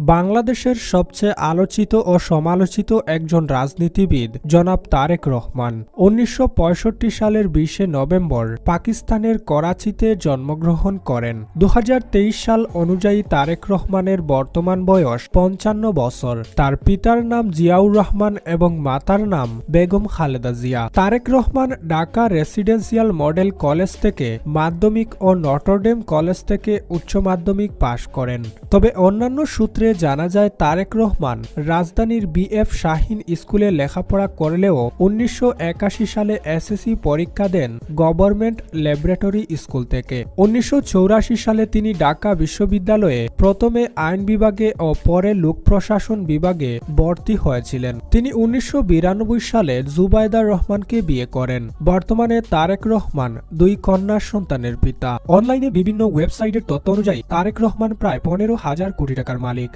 বাংলাদেশের সবচেয়ে আলোচিত ও সমালোচিত একজন রাজনীতিবিদ জনাব তারেক রহমান। উনিশশো পঁয়ষট্টি সালের বিশে নভেম্বর পাকিস্তানের করাচিতে জন্মগ্রহণ করেন। দুই হাজার তেইশ সাল অনুযায়ী তারেক রহমানের বর্তমান বয়স পঞ্চান্ন বছর। তার পিতার নাম জিয়াউর রহমান এবং মাতার নাম Begum Khaleda Zia. Tarique Rahman Dhaka residential model college থেকে মাধ্যমিক ও নটরডেম কলেজ থেকে উচ্চ মাধ্যমিক পাশ করেন। তবে অন্যান্য সূত্রে জানা যায়, তারেক রহমান রাজধানীর বিএফ শাহিন স্কুলে লেখাপড়া করলেও উনিশশো একাশি সালে এসএসসি পরীক্ষা দেন গভর্নমেন্ট ল্যাবরেটরি স্কুল থেকে। উনিশশো সালে তিনি ঢাকা বিশ্ববিদ্যালয়ে প্রথমে আইন বিভাগে ও পরে লোক প্রশাসন বিভাগে ভর্তি হয়েছিলেন। তিনি উনিশশো বিরানব্বই সালে জুবাইদার রহমানকে বিয়ে করেন। বর্তমানে তারেক রহমান দুই কন্যা সন্তানের পিতা। অনলাইনে বিভিন্ন ওয়েবসাইটের তথ্য অনুযায়ী, তারেক রহমান প্রায় পনেরো হাজার কোটি টাকার মালিক।